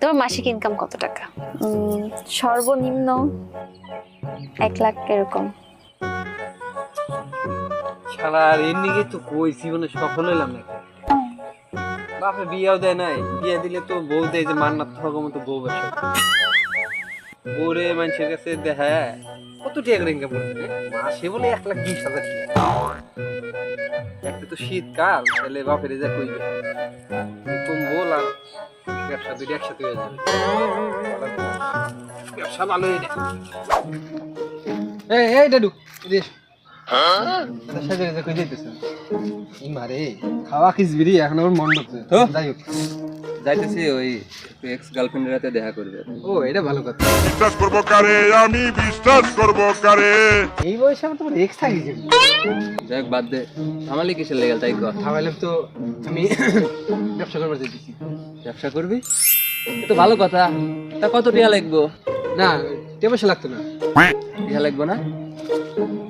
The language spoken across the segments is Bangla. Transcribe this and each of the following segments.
তোমার মাসিক ইনকাম কত টাকা? সর্বনিম্ন এক লাখ এরকম। এর তো কই জীবনে সফল হইলাম না বাপে বিয়াও দেয় নাই। বিয়া দিলে তো বউ দেয় যে মান্নাত থাকার মতো বউ ব্যবসা বউরে মানুষের কাছে দেখা কত টাকা করে ইনকাম করছে মাসে বলে এক লাখ বিশ হাজার টাকা। একটা তো শীতকাল তাহলে বাপের যা কইবে। তুমি বল আর ব্যবসা দুইটা একসাথে হয়ে যাবে। ব্যবসা ভালো হয়ে যায় এই এই সাজে কই এই মারে খাওয়া খিচবিরি এখন আমার মন তো? যাই হোক। যাইতেছি ওই এক্স গার্লফ্রেন্ডের হাতে দেখা করবে। ও এটা ভালো কথা। বিশ্বাস করব কারে? আমি বিশ্বাস করব কারে? এই বয়সে আমার তোমার এক্স থাকি যে। যাই হোক বাদ দে। থামালি কিসের লেগেল তাই থামাইলাম তো আমি ব্যবসা করবার ব্যবসা করবি? তো ভালো কথা। তা কত টিয়া লাগবো? না টিয়া পয়সা লাগতো না। টিয়া লাগবো না?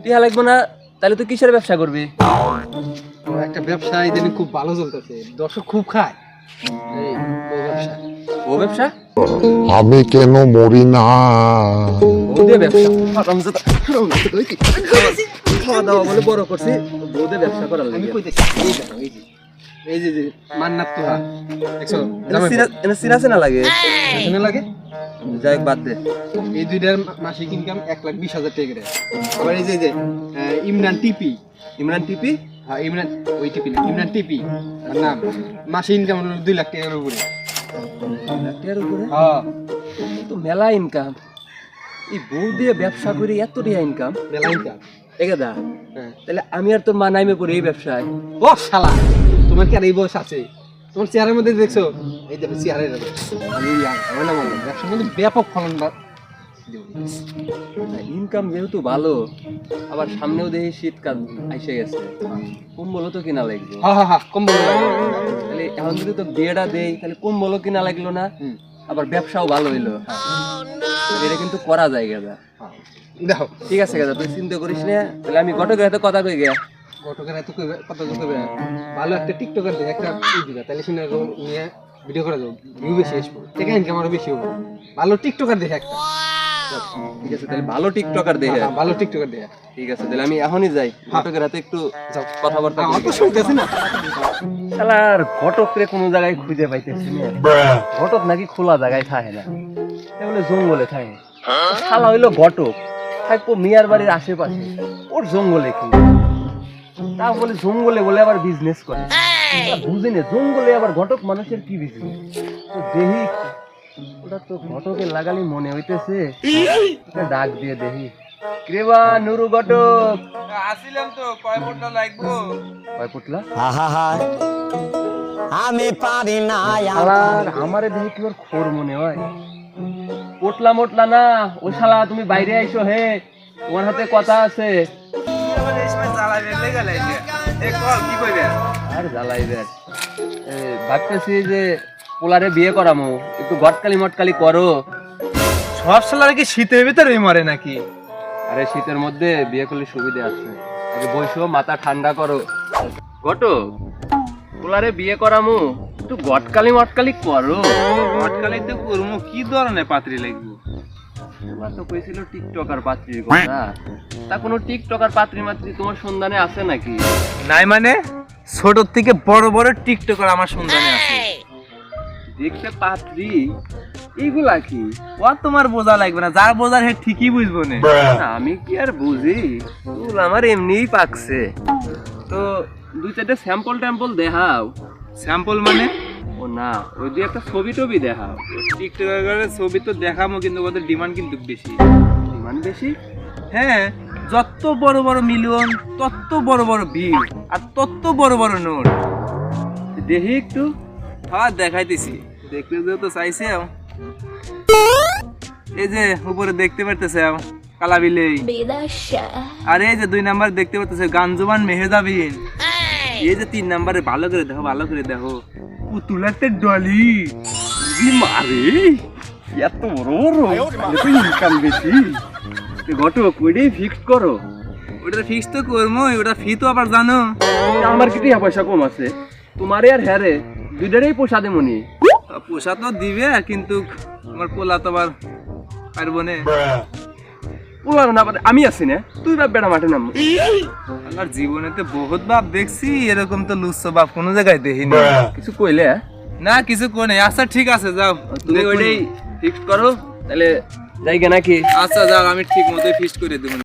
টিয়া লাগবো না তাহলে তুই কিসের ব্যবসা করবি? একটা ব্যবসা ইদানিং খুব ভালো চলতেছে। দর্শক খুব খায়। ও ব্যবসা? আমি কেন মরি না? বউ ব্যবসা হারামজাদা, হারামজাদা, ওই কি? খাওয়া দাওয়া বলে বড় করছি। বউ ব্যবসা করার আমি কইতেছি। এই যে। এই যে যে মান্নাত তোহা দেখছ? জামাই এনে না লাগে? শুনে লাগে? যাই বাদ দে। এই দুইটার মা- মাসিক ইনকাম এক লাখ বিশ হাজার টাকা করে। আবার এই যে ইমরান টিপি। ইমরান টিপি হ্যাঁ ইমরান ওই টিপি না ইমরান টিপি। তার নাম মাসে ইনকাম হলো দুই লাখ টাকার উপরে। উপরে? হ্যাঁ। তো মেলা ইনকাম এই বউ দিয়ে ব্যবসা করে এত টিয়া ইনকাম মেলা ইনকাম এগে হ্যাঁ। তাহলে আমি আর তোর মা নাইমে পড়ি এই ব্যবসায়। বস শালা তোমার কি আর এই বয়স আছে? তোমার চেয়ারের মধ্যে দেখছ? এই দেখো চেয়ারের আমি আমার না ব্যবসার মধ্যে ব্যাপক ফলন ইনকাম যেহেতু ভালো আবার সামনেও দেখি শীতকাল আইসে গেছে। কম্বলও তো কিনা লাগবে। হ্যাঁ হ্যাঁ হ্যাঁ কম বলো তাহলে এখন যদি তো বিয়েটা দেই তাহলে কম্বলও কিনা লাগল না আবার ব্যবসাও ভালো হইল। এটা কিন্তু করা যায় গেদা। দেখো। ঠিক আছে গেদা তুই চিন্তা করিস না। তাহলে আমি ঘটকের হাতে কথা কই গিয়া ঘটকের কইবে কত কইবে ভালো একটা টিকটকার দেখে একটা দিবা তাহলে শুনে নিয়ে ভিডিও করা যাবে ভিউ বেশি আসবে। টাকা ইনকাম আরও বেশি হবে। ভালো টিকটকার দেখে একটা। ঠিক আছে তাহলে ভালো টিকটকার দেখে হ্যাঁ, ভালো টিকটকার দেখে ঠিক আছে তাহলে আমি এখনই যাই। ঘটকের হাতে একটু কথাবার্তা আমার তো শুনতেছি না। শালার ঘটক রে কোনো জায়গায় খুঁজে পাইতেছি না। ঘটক নাকি খোলা জায়গায় থাকে না। এ জঙ্গলে থাকে। শালা হইল ঘটক। থাকব মিয়ার বাড়ির আশেপাশে। ওর জঙ্গলে কি? তা বলে জঙ্গলে বলে আবার বিজনেস করে। তা বুঝি না জঙ্গলে আবার ঘটক মানুষের কি বিজনেস তো দেখি ওটা তো ঘটকের লাগালি মনে হইতেছে। ডাক দিয়ে দেখি। ক্রেবা নুরু ঘটক। আসিলাম তো কয় লাগবো? কয় পুটলা আমি পারি না শালার আমারে দেখে কি ওর খোর মনে হয়? উঠলা মোটলা না ও শালা তুমি বাইরে আইসো হে তোমার হাতে কথা আছে। আর জ্বালাই দেখ ভাবতেছি যে পোলারে বিয়ে করামো একটু গটকালি মটকালি করো। সব সালার কি শীতের ভিতরে মরে নাকি? আরে শীতের মধ্যে বিয়ে করলে সুবিধা আছে। আগে বসো মাথা ঠান্ডা করো। ঘটক পোলারে বিয়ে করামো একটু গটকালি মটকালি করো। হটকালে তো করমু কি ধরনের পাত্রী লাগবো? তোমার তো কইছিল টিকটকার পাত্রীর কথা। তা কোনো টিকটকার পাত্রী মাত্রী তোমার সন্ধানে আছে নাকি? নাই মানে? ছোট থেকে বড় বড় টিকটকার আমার সন্ধানে আছে। দেখতে পাত্রী এইগুলা কি? ও তোমার বোঝা লাগবে না যার বোঝার হে ঠিকই বুঝব না। আমি কি আর বুঝি? চুল আমার এমনিই পাকছে। তো দুই চারটে স্যাম্পল ট্যাম্পল দেখাও। স্যাম্পল মানে? ও না ওই দুই একটা ছবি টবি দেখাও। টিকটকারের ছবি তো দেখামো কিন্তু ওদের ডিমান্ড কিন্তু বেশি। ডিমান্ড বেশি? হ্যাঁ যত বড় বড় মিলিয়ন তত বড় বড় ভিউ আর তত বড় বড় নোট। দেখি একটু। হ্যাঁ দেখাইতেছি। দেখতে যেহেতু চাইছে এই যে উপরে দেখতে পারতেছে কালা বিলেই। আর এই যে দুই নাম্বার দেখতে পারতেছে গাঞ্জুমান মেহেজাবিন। এই যে তিন নাম্বারে ভালো করে দেখো ভালো করে দেখো। পুতুল একটা ডলি মারে এত বড় বড়। ইনকাম বেশি। ঘটক ওইটাই ফিক্সড করো। ওটা ফিক্স তো করব ওটা ফি তো আবার জানো। আমার কি পয়সা কম আছে। তোমারে আর হ্যারে দুইটারই পোষা দেমনি পোষা তো দিবে কিন্তু আমার পোলা তো আবার পারব না। পোলার না আমি আছি না তুই বাপ বেড়া মাঠে নাম আমার জীবনেতে বহুত বাপ দেখছি এরকম তো লুচ্ছ বাপ কোনো জায়গায় দেখিনি কিছু কইলে? না কিছু কোনে আচ্ছা ঠিক আছে যাও। তুমি ওইটাই ফিক্স করো তাহলে যাই নাকি? আচ্ছা যাও আমি ঠিক মতোই ফিস্ট করে দেবো।